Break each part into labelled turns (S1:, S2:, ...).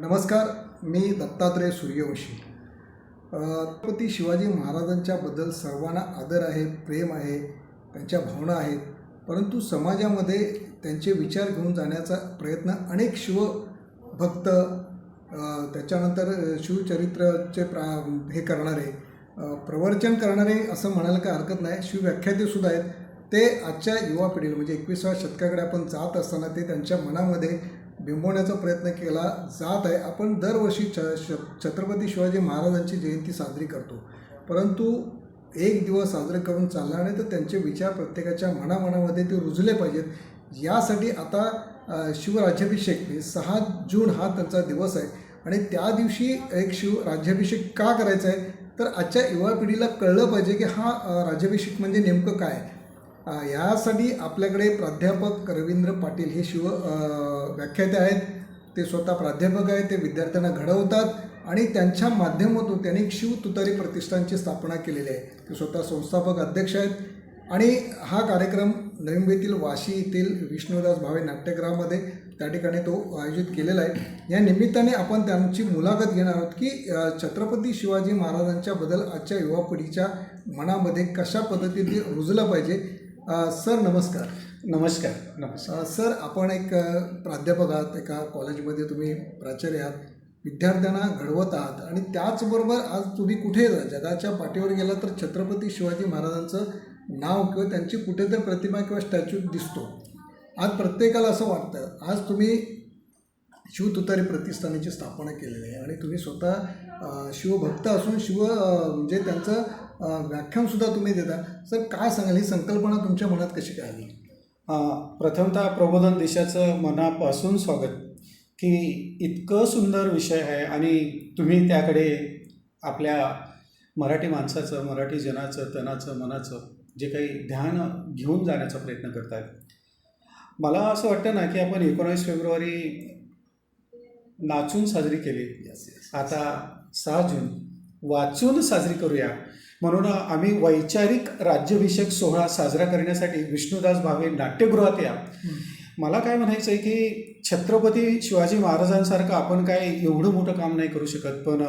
S1: नमस्कार मी दत्तात्रय सूर्यवंशी. छत्रपती शिवाजी महाराजांच्याबद्दल सर्वांना आदर आहे प्रेम आहे त्यांच्या भावना आहेत परंतु समाजामध्ये त्यांचे विचार घेऊन जाण्याचा प्रयत्न अनेक शिवभक्त त्याच्यानंतर शिवचरित्राचे प्रा हे करणारे प्रवचन करणारे असं म्हणायला काही हरकत नाही. शिवव्याख्यातेसुद्धा आहेत. ते आजच्या युवा पिढीला म्हणजे एकविसाव्या शतकाकडे आपण जात असताना ते त्यांच्या मनामध्ये बिंबवण्याचा प्रयत्न केला जात आहे. आपण दरवर्षी छ श छत्रपती शिवाजी महाराजांची जयंती साजरी करतो. परंतु एक दिवस साजरे करून चालणार नाही तर त्यांचे विचार प्रत्येकाच्या मनामनामध्ये ते रुजले पाहिजेत. यासाठी आता शिवराज्याभिषेक सहा जून हा त्यांचा दिवस आहे. आणि त्या दिवशी एक शिव राज्याभिषेक का करायचा आहे? तर आजच्या युवा पिढीला कळलं पाहिजे की हा राज्याभिषेक म्हणजे नेमकं काय? यासाठी आपल्याकडे प्राध्यापक रवींद्र पाटील हे शिव व्याख्याते आहेत. ते स्वतः प्राध्यापक आहेत ते विद्यार्थ्यांना घडवतात आणि त्यांच्या माध्यमातून त्यांनी शिव तुतारी प्रतिष्ठानची स्थापना केलेली आहे. ते स्वतः संस्थापक अध्यक्ष आहेत. आणि हा कार्यक्रम नवी मुंबईतील वाशी येथील विष्णुदास भावे नाट्यगृहामध्ये त्या ठिकाणी तो आयोजित केलेला आहे. या निमित्ताने आपण त्यांची मुलाखत घेणार आहोत की छत्रपती शिवाजी महाराजांच्याबद्दल आजच्या युवा पिढीच्या मनामध्ये कशा पद्धतीने रुजलं पाहिजे सर नमस्कार.
S2: नमस्कार. नमस्कार.
S1: सर आपण एक प्राध्यापक आहात एका कॉलेजमध्ये तुम्ही प्राचार्य आहात. विद्यार्थ्यांना घडवत आहात आणि त्याचबरोबर आज तुम्ही कुठे जगाच्या पाठीवर गेला तर छत्रपती शिवाजी महाराजांचं नाव किंवा त्यांची कुठेतरी प्रतिमा किंवा स्टॅच्यू दिसतो. आज प्रत्येकाला असं वाटतं आज तुम्ही शिवतुतारी प्रतिष्ठानाची स्थापना केलेली आहे आणि तुम्ही स्वतः शिवभक्त असून शिव म्हणजे त्यांचं व्याख्यानसुद्धा तुम्ही देता. सर काय सांगाल? ही संकल्पना तुमच्या मनात कशी काय आली?
S2: प्रथमतः प्रबोधन देशाचं मनापासून स्वागत. की इतकं सुंदर विषय आहे आणि तुम्ही त्याकडे आपल्या मराठी माणसाचं मराठी जनाचं तनाचं मनाचं जे काही ध्यान घेऊन जाण्याचा प्रयत्न करतात मला असं वाटतं ना की आपण एकोणावीस फेब्रुवारी नाचून साजरी केली. आता सहा जून. वाचून साजरी करूया. म्हणून आम्ही वैचारिक राज्याभिषेक सोहळा साजरा करण्यासाठी विष्णुदास भावे नाट्यगृहात या. मला काय म्हणायचं आहे की छत्रपती शिवाजी महाराजांसारखं आपण काय एवढं मोठं काम नाही करू शकत पण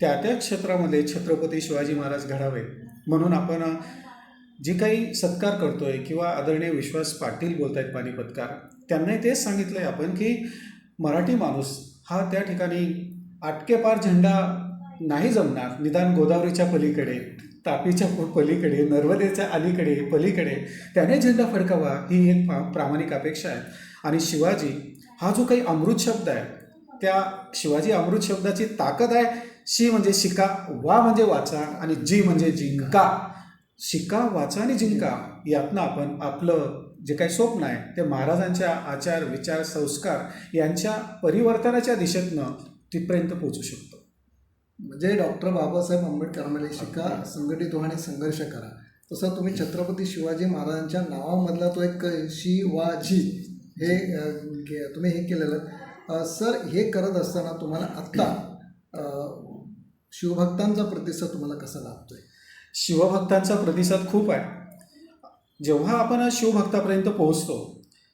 S2: त्या त्या क्षेत्रामध्ये छत्रपती शिवाजी महाराज घडावे. म्हणून आपण जे काही सत्कार करतोय किंवा आदरणीय विश्वास पाटील बोलत आहेत पानिपतकार त्यांनाही तेच सांगितलं आहे आपण की मराठी माणूस हा त्या ठिकाणी आटकेपार झेंडा नाही जमणार. निदान गोदावरीच्या पलीकडे तापीच्या पलीकडे नर्मदेच्या अलीकडे पलीकडे त्याने झेंडा फडकावा ही एक प्रामाणिक अपेक्षा आहे. आणि शिवाजी हा जो काही अमृत शब्द आहे त्या शिवाजी अमृत शब्दाची ताकद आहे शी म्हणजे शिका वा म्हणजे वाचा आणि जी म्हणजे जिंका. शिका वाचा आणि जिंका यातनं आपण आपलं जे काही स्वप्न आहे ते महाराजांच्या आचार विचार संस्कार यांच्या परिवर्तनाच्या दिशेतनं तिथपर्यंत पोचू शकतो.
S1: म्हणजे डॉक्टर बाबासाहेब आंबेडकर म्हणाले शिका संघटित व्हा आणि संघर्ष करा. तसं तुम्ही छत्रपती शिवाजी महाराजांच्या नावामधला तो एक शिवाजी हे तुम्ही हे केलेलं. सर हे करत असताना तुम्हाला आत्ता शिवभक्तांचा प्रतिसाद तुम्हाला कसा लाभतोय?
S2: शिवभक्तांचा प्रतिसाद खूप आहे. जेव्हा आपण शिवभक्तापर्यंत पोहोचतो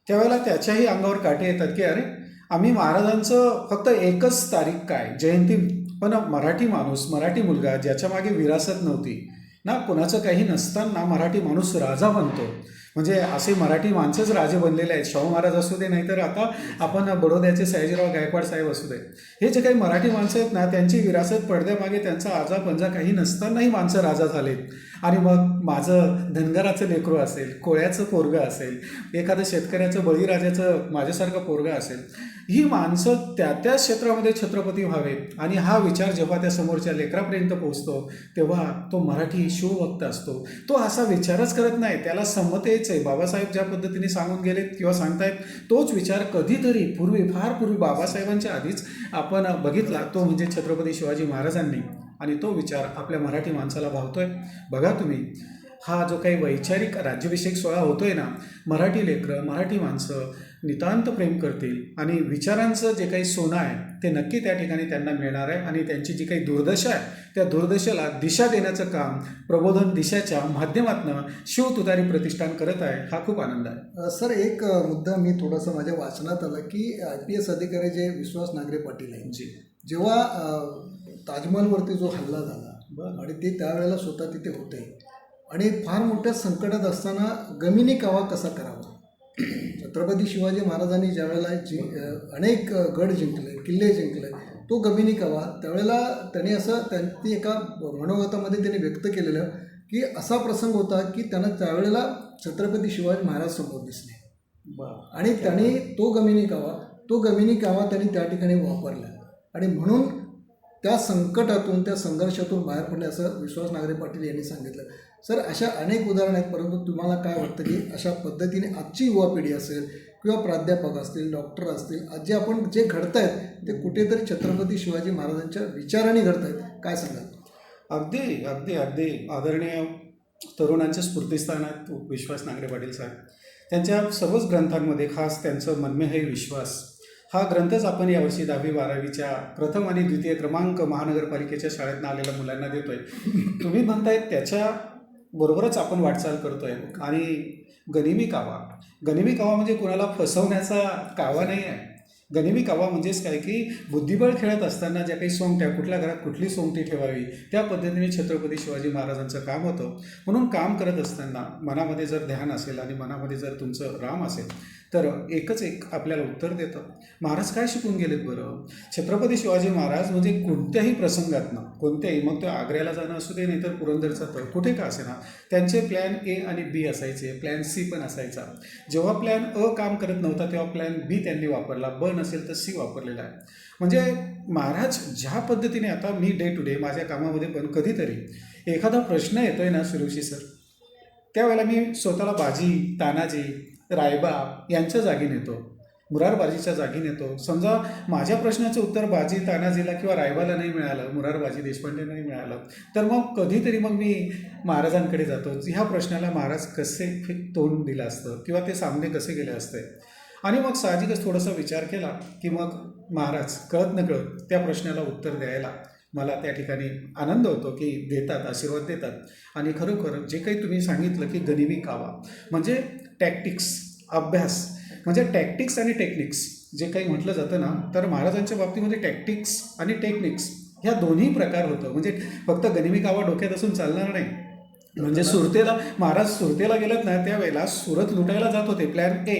S2: त्यावेळेला त्याच्याही अंगावर काटे येतात की अरे आम्ही महाराजांचं फक्त एकच तारीख काय? जयंती पण मराठी माणूस मराठी मुलगा ज्याच्या मागे विरासत नव्हती ना कोणाचं काही नसताना मराठी माणूस राजा बनतो. म्हणजे असे मराठी माणसंच राजे बनलेले आहेत. शाहू महाराज असू दे नाहीतर आता आपण बडोद्याचे सयाजीराव गायकवाड साहेब असू दे. हे जे काही मराठी माणसं आहेत ना त्यांची विरासत पडद्यामागे त्यांचा आजा पंजा काही नसतानाही माणसं राजा झालेत. आणि मग माझं धनगराचं लेकरू असेल कोळ्याचं पोरगं असेल एखादं शेतकऱ्याचं बळीराजाचं माझ्यासारखं पोरगं असेल ही माणसं त्या त्या क्षेत्रामध्ये छत्रपती व्हावेत आणि हा विचार जेव्हा त्या समोरच्या लेकरापर्यंत पोहोचतो तेव्हा तो मराठी शिवभक्त असतो. तो असा विचारच करत नाही. त्याला संमत आहे बाबासाहेब ज्या पद्धतीने सांगून गेलेत किंवा सांगतायत तोच विचार कधीतरी पूर्वी फार पूर्वी बाबासाहेबांच्या आधीच आपण बघितला. तो म्हणजे छत्रपती शिवाजी महाराजांनी. आणि तो विचार आपल्या मराठी माणसाला भावतोय. बघा तुम्ही हा जो काही वैचारिक राज्याभिषेक सोहळा होतोय ना मराठी लेकरं मराठी माणसं नितांत प्रेम करतील आणि विचारांचं जे काही सोनं आहे ते नक्की त्या ठिकाणी त्यांना मिळणार आहे आणि त्यांची जी काही दुर्दशा आहे त्या दुर्दशेला दिशा देण्याचं काम प्रबोधन दिशाच्या माध्यमातून शिव तुतारी प्रतिष्ठान करत आहे हा खूप आनंद आहे.
S1: सर एक मुद्दा मी थोडासा माझ्या वाचनात आला की आय पी एस अधिकारी जे विश्वास नागरे पाटील आहेत
S2: जी.
S1: जेव्हा ताजमहलवरती जो हल्ला झाला
S2: बरं
S1: आणि ते त्यावेळेला स्वतः तिथे होते. आणि फार मोठ्या संकटात असताना गमिनी कावा कसा करावा? छत्रपती शिवाजी महाराजांनी ज्यावेळेला जि अनेक गड जिंकले किल्ले जिंकले तो गमिनी कावा त्यावेळेला त्यांनी असं त्यांनी एका मनोगतामध्ये त्यांनी व्यक्त केलेलं की असा प्रसंग होता की त्यांना त्यावेळेला छत्रपती शिवाजी महाराज समोर दिसले. आणि त्यांनी तो गमिनी कावा तो गमिनी कावा त्यांनी त्या ठिकाणी वापरला. आणि म्हणून त्या संकटातून त्या संघर्षातून बाहेर पडले असं विश्वास नागरे पाटील यांनी सांगितलं. सर अशा अनेक उदाहरणं आहेत परंतु तुम्हाला काय वाटतं की अशा पद्धतीने आजची युवा पिढी असेल किंवा प्राध्यापक असतील डॉक्टर असतील आज जे आपण जे घडत आहेत ते कुठेतरी छत्रपती शिवाजी महाराजांच्या विचाराने घडत आहेत काय सांगाल?
S2: अगदी अगदी अगदी. आदरणीय तरुणांच्या स्फूर्तीस्थान आहेत विश्वास नागरे पाटील साहेब. त्यांच्या सर्वच ग्रंथांमध्ये खास त्यांचं मनमे हे विश्वास हा ग्रंथच आपण यावर्षी दहावी बारावीच्या प्रथम आणि द्वितीय क्रमांक महानगरपालिकेच्या शाळेतनं आलेल्या मुलांना देतोय. तुम्ही म्हणताय त्याच्या बरोबरच आपण वाटचाल करतोय आणि गनिमी कावा. गनिमी कावा म्हणजे कुणाला फसवण्याचा कावा नाही आहे गनिमी कावा म्हणजेच काय की बुद्धिबळ खेळत असताना ज्या काही सोंगट्या कुठल्या घरात कुठली सोंगटी ठेवावी त्या पद्धतीने छत्रपती शिवाजी महाराजांचं काम होतं. म्हणून काम करत असताना मनामध्ये जर ध्यान असेल आणि मनामध्ये जर तुमचं राम असेल तर एकच एक आपल्याला उत्तर देतं. महाराज काय शिकून गेलेत बरं? छत्रपती शिवाजी महाराज म्हणजे कोणत्याही प्रसंगातनं कोणत्याही मग तो आग्र्याला जाणं असू दे नाहीतर पुरंदरचा तळ कुठे का असेना त्यांचे प्लॅन ए आणि बी असायचे प्लॅन सी पण असायचा. जेव्हा प्लॅन अ काम करत नव्हता तेव्हा प्लॅन बी त्यांनी वापरला ब नसेल तर सी वापरलेला आहे. म्हणजे महाराज ज्या पद्धतीने आता मी डे टू डे माझ्या कामामध्ये पण कधीतरी एखादा प्रश्न येतोय ना सुरुषी सर त्यावेळेला मी स्वतःला बाजी तानाजी रायबा यांच्या जागी नेतो. मुरारबाजीच्या जागी नेतो. समजा माझ्या प्रश्नाचं उत्तर बाजी तानाजीला किंवा रायबाला नाही मिळालं मुरारबाजी देशपांडेला नाही मिळालं तर मग कधीतरी मग मी महाराजांकडे जातो. ह्या प्रश्नाला महाराज कसे तोंड दिलं असतं किंवा ते सामने कसे गेले असते? आणि मग साहजिकच थोडासा विचार केला की मग महाराज कळत न कळत त्या प्रश्नाला उत्तर द्यायला मला त्या ठिकाणी आनंद होतो की देतात आशीर्वाद देतात. आणि खरोखर जे काही तुम्ही सांगितलं की गनिमी कावा. म्हणजे टॅक्टिक्स अभ्यास म्हणजे टॅक्टिक्स आणि टेक्निक्स जे काही म्हटलं जातं ना तर महाराजांच्या बाबतीमध्ये टॅक्टिक्स आणि टेक्निक्स ह्या दोन्ही प्रकार होतं. म्हणजे फक्त गनिमी कावा डोक्यात असून चालणार नाही. म्हणजे सुरतेला महाराज सुरतेला गेलेत ना त्यावेळेला सुरत लुटायला जात होते प्लॅन ए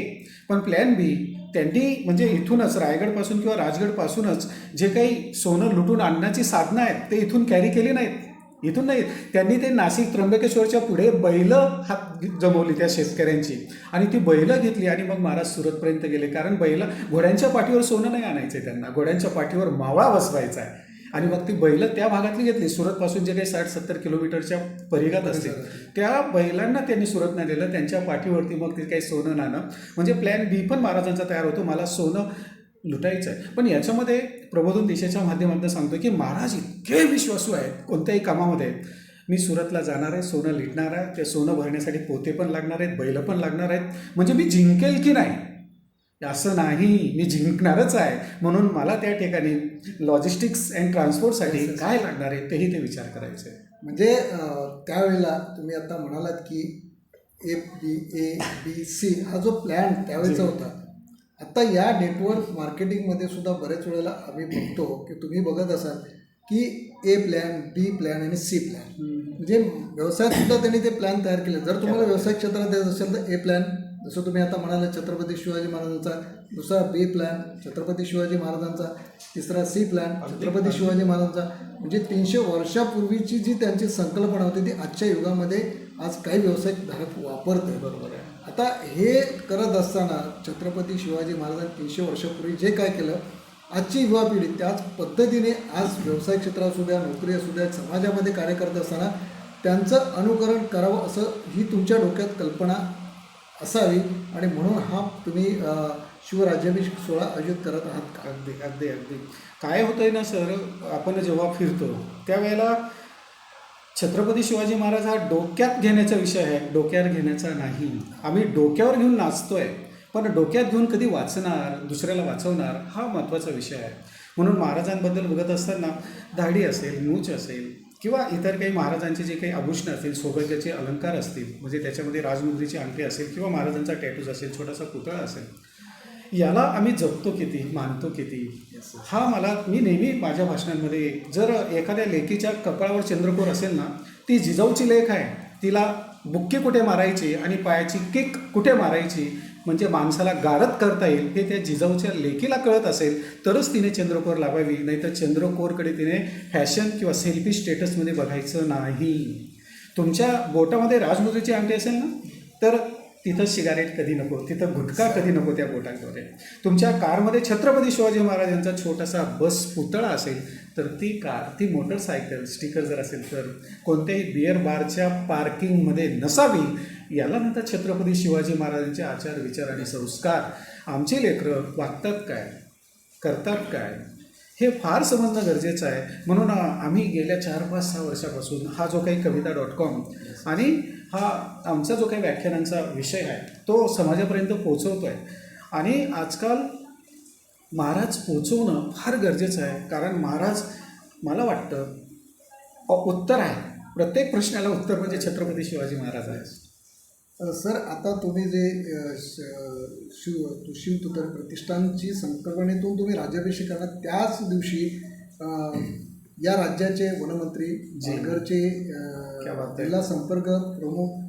S2: पण प्लॅन बी त्यांनी म्हणजे इथूनच रायगडपासून किंवा राजगडपासूनच जे काही सोनं लुटून आणण्याची साधनं आहेत ते इथून कॅरी केली नाहीत. इथून नाही त्यांनी ते नाशिक त्र्यंबकेश्वरच्या पुढे बैलं हात जमवली त्या शेतकऱ्यांची. आणि ती बैलं घेतली आणि मग महाराज सुरतपर्यंत गेले. कारण बैल घोड्यांच्या पाठीवर सोनं नाही आणायचं त्यांना. घोड्यांच्या पाठीवर मावळा बसवायचा आहे. आणि मग ती बैलं त्या भागातली घेतली. सुरतपासून जे काही साठ सत्तर किलोमीटरच्या परिघात असतील त्या बैलांना त्यांनी सुरत नाही दिलं त्यांच्या पाठीवरती मग ते काही सोनं नाणं. म्हणजे प्लॅन बी पण महाराजांचा तयार होतो. मला सोनं लुटायचं आहे पण याच्यामध्ये प्रबोधन दिशेच्या माध्यमातून सांगतो की महाराज इतके विश्वासू आहेत कोणत्याही कामामध्ये मी सुरतला जाणार आहे सोनं लिटणार आहे ते सोनं भरण्यासाठी पोते पण लागणार आहेत बैल पण लागणार आहेत. म्हणजे मी जिंकेल की नाही? असं नाही. मी जिंकणारच आहे. म्हणून मला त्या ठिकाणी लॉजिस्टिक्स अँड ट्रान्सपोर्टसाठी काय लागणार आहे तेही ते विचार करायचे.
S1: म्हणजे त्यावेळेला तुम्ही आता म्हणालात की A B A B C हा जो प्लॅन त्यावेळेचा होता आता या नेटवर्क मार्केटिंगमध्ये सुद्धा बऱ्याच वेळेला आम्ही बघतो की तुम्ही बघत असाल की ए प्लॅन बी प्लॅन आणि सी प्लॅन म्हणजे व्यवसायात सुद्धा त्यांनी ते प्लॅन तयार केले. जर तुम्हाला व्यवसाय क्षेत्रात द्यायचं असेल तर ए प्लॅन जसं तुम्ही आता म्हणाले छत्रपती शिवाजी महाराजांचा दुसरा बी प्लॅन छत्रपती शिवाजी महाराजांचा तिसरा सी प्लॅन छत्रपती शिवाजी महाराजांचा. म्हणजे तीनशे वर्षापूर्वीची जी त्यांची संकल्पना होती ती आजच्या युगामध्ये आज काही व्यावसायिक धारक वापरते
S2: बरोबर आहे.
S1: आता हे करत असताना छत्रपती शिवाजी महाराजांनी तीनशे वर्षापूर्वी जे काय केलं आजची युवा पिढी त्याच पद्धतीने आज व्यवसाय क्षेत्र असू द्या नोकरी असू द्या समाजामध्ये कार्य करत असताना त्यांचं अनुकरण करावं असं ही तुमच्या डोक्यात कल्पना असावी आणि म्हणून हा तुम्ही शिवराज्याभिषेक सोहळा आयोजित करत आहात का?
S2: अगदी अगदी अगदी. काय होतंय ना सर आपण जेव्हा फिरतो त्यावेळेला छत्रपती शिवाजी महाराज हा डोक्यात घेण्याचा विषय आहे. डोक्यावर घेण्याचा नाही. आम्ही डोक्यावर घेऊन नाचतोय. पण डोक्यात घेऊन कधी वाचणार दुसऱ्याला वाचवणार हा महत्त्वाचा विषय आहे. म्हणून महाराजांबद्दल बघत असताना दाढी असेल मूच असेल किंवा इतर काही महाराजांचे जे काही आभूषणं असतील सौभाग्याचे अलंकार असतील म्हणजे त्याच्यामध्ये राजमुद्रीची अंगठी असेल किंवा महाराजांचा टॅटूज असेल छोटासा पुतळा असेल याला आम्ही जपतो किती मानतो किती. हा मला मी नेहमी माझ्या भाषणांमध्ये जर एखाद्या लेकीच्या कपाळावर चंद्रकोर असेल ना ती जिजाऊची लेख आहे. तिला बुक्की कुठे मारायची आणि पायाची किक कुठे मारायची म्हणजे माणसाला गारद करता येईल हे त्या जिजाऊच्या लेकीला कळत असेल तरच तिने चंद्रकोर लावावी. नाहीतर चंद्रकोरकडे तिने फॅशन किंवा सेल्फी स्टेटसमध्ये बघायचं नाही. तुमच्या बोटामध्ये राजमुद्रीची अंगठी असेल ना तर तिथं सिगारेट कधी नको तिथं गुटखा कधी नको त्या बोटांमध्ये. तुमच्या कारमध्ये छत्रपती शिवाजी महाराजांचा छोटासा बस पुतळा असेल तर ती कार ती मोटरसायकल स्टिकर जर असेल तर कोणत्याही बिअर बारच्या पार्किंगमध्ये नसावी याला म्हणतात छत्रपती शिवाजी महाराजांचे आचार विचार आणि संस्कार. आमचे लेकरं वागतात काय करतात काय हे फार समजणं गरजेचं आहे. म्हणून आम्ही गेल्या चार पाच सहा वर्षापासून हा जो काही कविता डॉट कॉम आणि हा आमचा जो काही व्याख्यानांचा विषय आहे तो समाजापर्यंत पोचवतो आहे आणि आजकाल महाराज पोचवणं फार गरजेचं आहे. कारण महाराज मला वाटतं उत्तर आहे. प्रत्येक प्रश्नाला उत्तर म्हणजे छत्रपती शिवाजी महाराज आहे
S1: सर आता तुम्ही जे श- शिव तु- शिवतुतर प्रतिष्ठानची संकल्पनेतून तुम्ही राज्याभिषेक करणार त्याच दिवशी या राज्याचे वनमंत्री
S2: आहे.
S1: जिल्हा संपर्क प्रमुख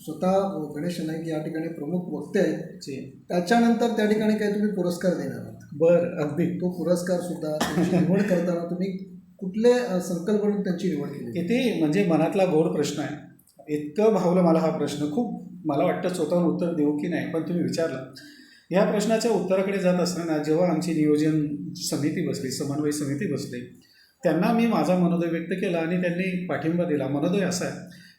S1: स्वतः गणेश नाईक या ठिकाणी प्रमुख वक्ते आहेत.
S2: जी.
S1: त्याच्यानंतर त्या ठिकाणी काही तुम्ही पुरस्कार देणार आहात.
S2: बरं अगदी.
S1: तो पुरस्कार सुद्धा निवड करताना तुम्ही कुठल्या अ, संकल्पनेतून त्यांची निवड केली?
S2: किती म्हणजे मनातला गोड प्रश्न आहे. इतकं भावलं मला हा प्रश्न. खूप मला वाटतं स्वतःहून उत्तर देऊ की नाही पण तुम्ही विचारलं. या प्रश्नाच्या उत्तराकडे जात असताना जेव्हा आमची नियोजन समिती बसली समन्वय समिती बसली त्यांना मी माझा मनोदय व्यक्त केला आणि त्यांनी पाठिंबा दिला. मनोदय असा आहे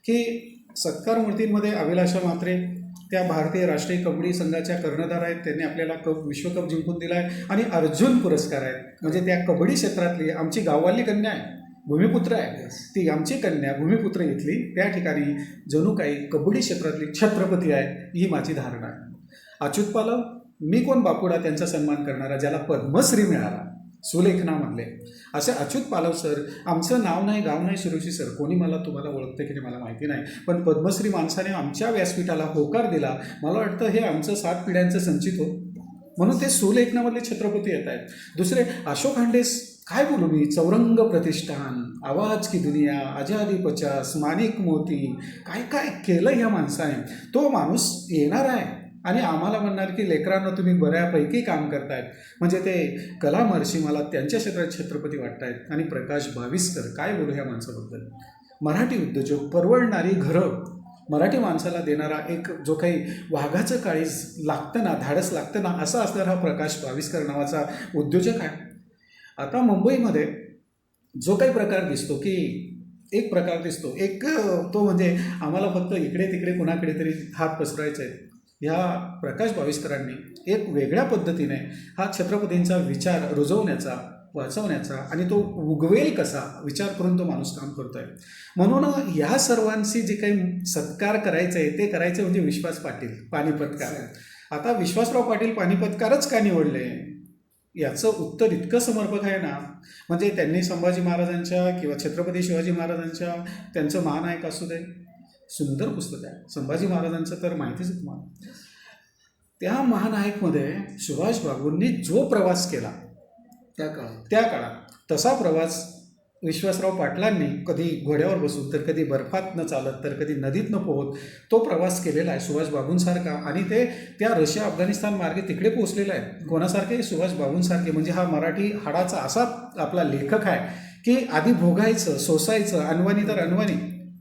S2: की सत्कार मूर्तींमध्ये अभिलाषा म्हात्रे त्या भारतीय राष्ट्रीय कबड्डी संघाच्या कर्णधार आहेत. त्यांनी आपल्याला कप विश्वकप जिंकून दिला आहे आणि अर्जुन पुरस्कार आहेत. म्हणजे त्या कबड्डी क्षेत्रातली आमची गाववाली कन्या आहे. भूमिपुत्र आहे. ती आमची कन्या भूमिपुत्र इथली. त्या ठिकाणी जणू काही कबड्डी क्षेत्रातली छत्रपती आहे ही माझी धारणा आहे. अच्युत पालव मी कोण बापुडा त्यांचा सन्मान करणारा ज्याला पद्मश्री मिळाला? सुलेखनामधले. असे अच्युत पालव सर आमचं नाव नाही गाव नाही सुरुषी सर कोणी मला तुम्हाला ओळखतं की नाही मला माहिती नाही. पण पद्मश्री माणसाने आमच्या व्यासपीठाला होकार दिला. मला वाटतं हे आमचं सात पिढ्यांचं संचित हो. म्हणून ते सुलेखनामधले छत्रपती येत आहेत. दुसरे अशोक हांडेस काय बोलू मी? चौरंग प्रतिष्ठान आवाज की दुनिया आजादी पचास माणिक मोती. काय काय केलं ह्या माणसाने? तो माणूस येणार आहे. आणि आम्हाला म्हणणार की लेकरांना तुम्ही बऱ्यापैकी काम करतायत. म्हणजे ते कला महर्षी मला त्यांच्या क्षेत्रात छत्रपती वाटतायत. आणि प्रकाश भाविस्कर काय बोलू ह्या माणसाबद्दल? मराठी उद्योजक परवडणारी घरं. मराठी माणसाला देणारा एक जो काही वाघाचं काळीज लागतं ना धाडस लागतं ना असा असणारा हा प्रकाश भाविस्कर नावाचा उद्योजक आहे. आता मुंबईमध्ये जो काही प्रकार दिसतो की एक प्रकार दिसतो. एक तो म्हणजे आम्हाला फक्त इकडे तिकडे कुणाकडे तरी हात पसरायचे आहेत ह्या प्रकाश भाविस्करांनी एक वेगळ्या पद्धतीने हा छत्रपतींचा विचार रुजवण्याचा वाचवण्याचा आणि तो उगवेल कसा विचार करून तो माणूस काम करतोय. म्हणून ह्या सर्वांशी जे काही सत्कार करायचं आहे ते करायचं म्हणजे विश्वास पाटील पानिपतकार आता विश्वासराव पाटील पानिपतकारच का निवडले? याचं उत्तर इतकं समर्पक आहे ना. म्हणजे त्यांनी संभाजी महाराजांच्या किंवा छत्रपती शिवाजी महाराजांच्या त्यांचं महानायक असू दे सुंदर पुस्तक आहे. संभाजी महाराजांचं तर माहितीच आहे तुम्हाला. त्या महानायकमध्ये सुभाष बाबूंनी जो प्रवास केला
S1: त्या काळात.
S2: त्या काळात तसा प्रवास विश्वासराव पाटलांनी कधी घोड्यावर बसून तर कधी बर्फात न चालत तर कधी नदीत न पोहत तो प्रवास केलेला आहे सुभाष बाबूंसारखा. आणि ते त्या रशिया अफगाणिस्तान मार्गे तिकडे पोहोचलेला आहे. कोणासारखे? सुभाष बाबूंसारखे. म्हणजे हा मराठी हाडाचा असा आपला लेखक आहे की आधी भोगायचं सोसायचं अनवाणी तर अनवाणी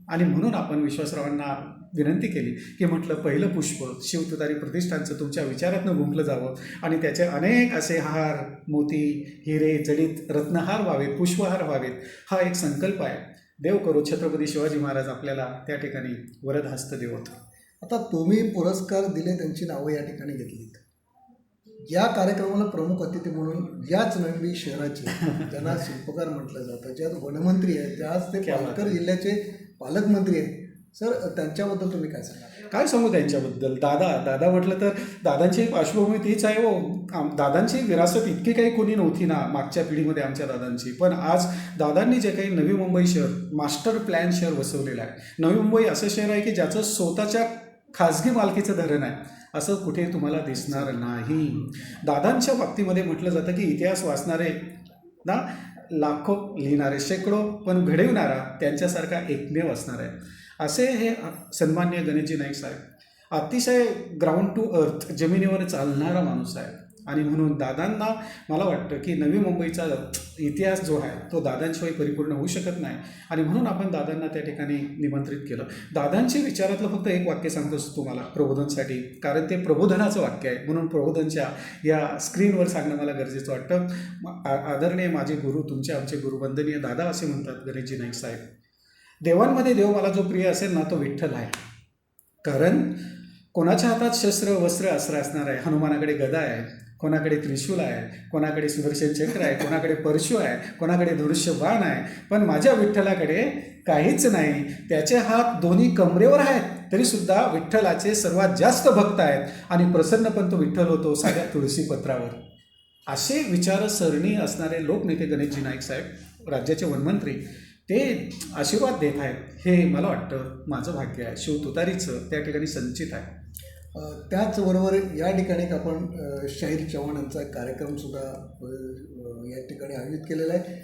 S2: आणि म्हणून आपण विश्वासरावांना विनंती केली की म्हटलं पहिलं पुष्प शिवतुतारी प्रतिष्ठानचं तुमच्या विचारातनं गुंफलं जावं आणि त्याचे अनेक असे हार मोती हिरे जडित रत्नहार व्हावेत पुष्पहार व्हावेत हा एक संकल्प आहे. देव करो छत्रपती शिवाजी महाराज आपल्याला त्या ठिकाणी वरदहस्त देवत.
S1: आता तुम्ही पुरस्कार दिले त्यांची नावं या ठिकाणी घेतलीत. या कार्यक्रमाला प्रमुख अतिथी म्हणून याच नंदी शहराचे ज्यांना शिल्पकार म्हटलं जातं. ज्यात वनमंत्री आहेत त्याच ते
S2: क्या बात
S1: पालघर. जिल्ह्याचे पालकमंत्री आहेत. सर त्यांच्याबद्दल तुम्ही काय सांगा
S2: काय सांगू त्यांच्याबद्दल? दादा दादा म्हटलं तर दादांची पार्श्वभूमी तीच आहे हो. आम- दादांची विरासत इतकी काही कोणी नव्हती ना मागच्या पिढीमध्ये आमच्या दादांची. पण आज दादांनी जे काही नवी मुंबई शहर मास्टर प्लॅन शहर बसवलेलं आहे. नवी मुंबई असं शहर आहे की ज्याचं स्वतःच्या खाजगी मालकीचं धरण आहे. असं कुठे तुम्हाला दिसणार नाही. दादांच्या बाबतीमध्ये म्हटलं जातं की इतिहास वाचणारे ना लाखो लिहिणारे शेकडो पण घडविणारा त्यांच्यासारखा एकमेव असणार आहे. असे हे सन्मान्य गणेशजी नाईक साहेब. अतिशय ग्राउंड टू अर्थ जमिनीवर चालणारा माणूस आहे. आणि म्हणून दादांना मला वाटतं की नवी मुंबईचा इतिहास जो आहे तो दादांशिवाय परिपूर्ण होऊ शकत नाही. आणि म्हणून आपण दादांना त्या ठिकाणी निमंत्रित केलं. दादांच्या विचारातलं फक्त एक वाक्य सांगतो तुम्हाला प्रबोधनसाठी. कारण ते प्रबोधनाचं वाक्य आहे. म्हणून प्रबोधनच्या या स्क्रीनवर सांगणं मला गरजेचं वाटतं. आदरणीय माझे गुरु तुमचे आमचे गुरु वंदनीय दादा असे म्हणतात गणेशजी नाईक साहेब. देवांमध्ये देव मला जो प्रिय असेल ना तो विठ्ठल आहे. कारण कोणाच्या हातात शस्त्र वस्त्र अस्त्र असणार आहे? हनुमानाकडे गदा आहे. कोणाकडे त्रिशूल आहे कोणाकडे सुदर्शन चक्र आहे कोणाकडे परशु आहे कोणाकडे धनुष्य बाण आहे पण माझ्या विठ्ठलाकडे काहीच नाही. त्याचे हात दोन्ही कमरेवर आहेत तरीसुद्धा विठ्ठलाचे सर्वात जास्त भक्त आहेत. आणि प्रसन्न पण तो विठ्ठल होतो साध्या तुळशी पत्रावर. असे विचारसरणी असणारे लोकनेते गणेशजी नाईक साहेब राज्याचे वनमंत्री ते आशीर्वाद देत आहेत. हे मला वाटतं माझं भाग्य आहे. शिव तुतारीचं त्या ठिकाणी संचित आहे.
S1: त्याचबरोबर या ठिकाणी एक आपण शाहीर चव्हाण यांचा कार्यक्रमसुद्धा या ठिकाणी आयोजित केलेला आहे.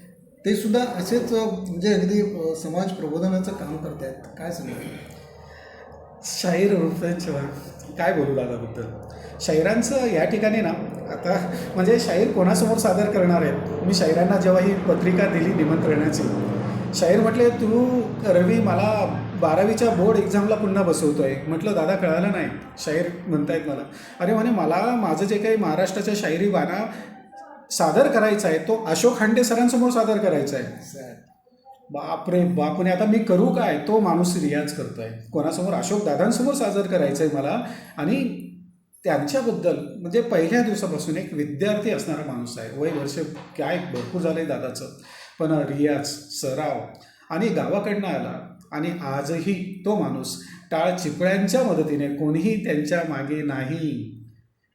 S1: ते सुद्धा असेच म्हणजे अगदी समाज प्रबोधनाचं काम करत आहेत. काय सांगा?
S2: शाहीर चव्हाण काय बोलू दादाबद्दल? शाहिरांचं या ठिकाणी ना आता म्हणजे शाहीर कोणासमोर सादर करणार आहेत? मी शाहिरांना जेव्हा ही पत्रिका दिली निमंत्रणाची शाहीर म्हटले तू रवी मला बारावीच्या बोर्ड एक्झामला पुन्हा बसवतोय. म्हटलं दादा कळालं नाही. शाहीर म्हणतायत मला. अरे म्हणे मला माझं जे काही महाराष्ट्राच्या शाहिरी बाणा सादर करायचा आहे तो अशोक खांडे सरांसमोर सादर करायचा आहे. बापरे बापने आता मी करू काय? तो माणूस रियाज करतोय. कोणासमोर? अशोक दादांसमोर सादर करायचं आहे मला. आणि त्यांच्याबद्दल म्हणजे पहिल्या दिवसापासून एक विद्यार्थी असणारा माणूस आहे. वय वर्ष काय? भरपूर झालं आहे दादाचं. पण रियाज सराव आणि गावाकडनं आला. आणि आजही तो माणूस टाळ चिपळ्यांच्या मदतीने कोणीही त्यांच्या मागे नाही.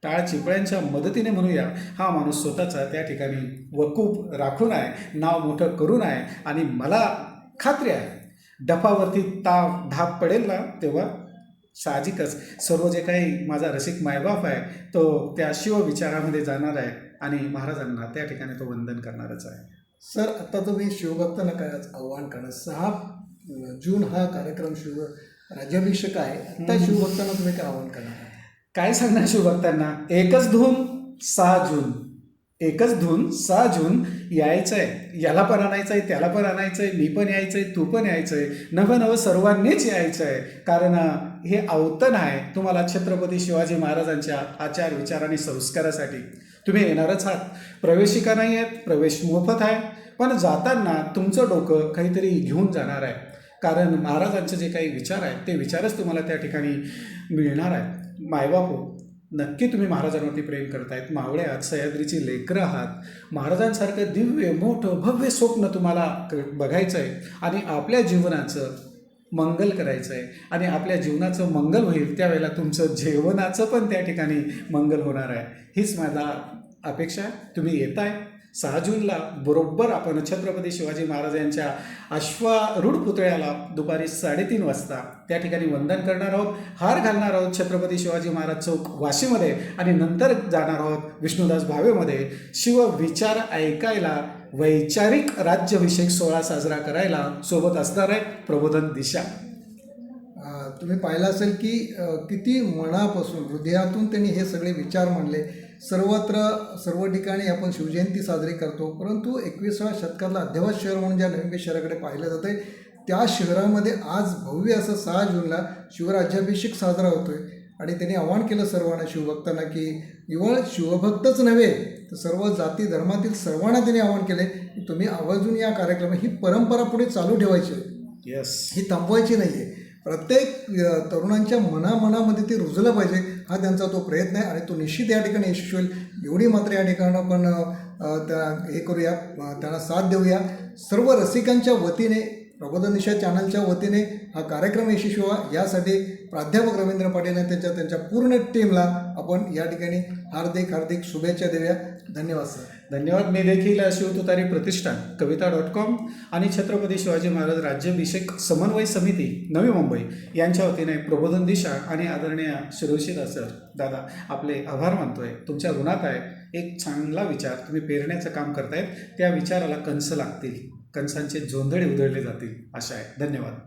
S2: टाळ चिपळ्यांच्या मदतीने म्हणूया हा माणूस स्वतःचा त्या ठिकाणी वकूप राखून आहे नाव मोठं करून आहे आणि मला खात्री आहे. डफावरती ताप धाप पडेल ना तेव्हा साहजिकच सर्व जे काही माझा रसिक मायबाप आहे तो त्या शिवविचारामध्ये जाणार आहे आणि महाराजांना त्या ठिकाणी तो वंदन करणारच आहे.
S1: सर आता तुम्ही शिवभक्तांना काय आव्हान करणार. सहा जून हा कार्यक्रम शिव राज्याभिषेक आहे. आता
S2: हम्म.
S1: शिवभक्तांना तुम्ही काय आव्हान करणार?
S2: काय सांगणार शिवभक्तांना एकच धून सहा जून. एकच धून सहा जून यायचं आहे याला पण आणायचं आहे त्याला पण आणायचं आहे मी पण यायचं आहे तू पण यायचं आहे नवं नवं सर्वांनीच यायचं आहे कारण हे अवतन आहे तुम्हाला छत्रपती शिवाजी महाराजांच्या आचार विचार आणि संस्कारासाठी. तुम्ही येणारच आहात. प्रवेशिका नाही आहेत प्रवेश मोफत आहे. पण जाताना तुमचं डोकं काहीतरी घेऊन जाणार आहे. कारण महाराजांचे जे काही विचार आहेत ते विचारच तुम्हाला त्या ठिकाणी मिळणार आहेत. मायबापू नक्की तुम्ही महाराजांवरती प्रेम करतायत. मावळे आहात सह्याद्रीची लेकरं आहात. महाराजांसारखं दिव्य मोठं भव्य स्वप्न तुम्हाला क- बघायचं आहे आणि आपल्या जीवनाचं मंगल करायचं आहे आणि आपल्या जीवनाचं मंगल होईल त्यावेळेला तुमचं जेवणाचं पण त्या ठिकाणी मंगल होणार आहे. हीच माझा अपेक्षा आहे. तुम्ही येताय. सहा जूनला बरोबर आपण छत्रपती शिवाजी महाराज यांच्या अश्वारूढ पुतळ्याला दुपारी साडेतीन वाजता त्या ठिकाणी वंदन करणार आहोत. हार घालणार आहोत छत्रपती शिवाजी महाराज चौक वाशीमध्ये आणि नंतर जाणार आहोत विष्णुदास भावेमध्ये. शिवविचार ऐकायला वैचारिक राज्याभिषेक सोहळा साजरा करायला सोबत असणार आहे प्रबोधन दिशा.
S1: तुम्ही पाहिलं असेल की किती मनापासून हृदयातून त्यांनी हे सगळे विचार मांडले. सर्वत्र सर्व ठिकाणी आपण शिवजयंती साजरी करतो. परंतु एकविसाव्या शतकातलं अध्यवास शहर म्हणून ज्या नवी मुंबई शहराकडे पाहिलं जातं त्या शहरामध्ये आज भव्य असं सहा जूनला शिवराज्याभिषेक साजरा होतोय. आणि त्यांनी आवाहन केलं सर्वांना शिवभक्तांना की केवळ शिवभक्तच नव्हे तर सर्व जाती धर्मातील सर्वांना त्यांनी आवाहन केले की तुम्ही आवर्जून या कार्यक्रम ही परंपरा पुढे चालू ठेवायची आहे.
S2: येस
S1: ही थांबवायची नाही आहे प्रत्येक तरुणांच्या मनामनामध्ये ते रुजलं पाहिजे. हा त्यांचा तो प्रयत्न आहे आणि तो निश्चित या ठिकाणी यशस्वी होईल. एवढी मात्र या ठिकाणी आपण त्या हे करूया त्यांना साथ देऊया. सर्व रसिकांच्या वतीने प्रबोधन दिशा चॅनलच्या वतीने हा कार्यक्रम यशस्वी व्हा यासाठी प्राध्यापक रवींद्र पाटील आणि त्यांच्या त्यांच्या पूर्ण टीमला आपण या ठिकाणी हार्दिक हार्दिक शुभेच्छा देऊया. धन्यवाद सर.
S2: धन्यवाद. मी देखील शिवतुतारी प्रतिष्ठान कविता डॉट कॉम आणि छत्रपती शिवाजी महाराज राज्याभिषेक समन्वय समिती नवी मुंबई यांच्या वतीने प्रबोधन दिशा आणि आदरणीय शिरोशीदा सर दादा आपले आभार मानतोय. तुमच्या गुणात आहे. एक चांगला विचार. तुम्ही पेरण्याचं काम करतायत. त्या विचाराला कंस लागतील. कंसांचे जोंधळे उधळले जातील. अशा आहे. धन्यवाद.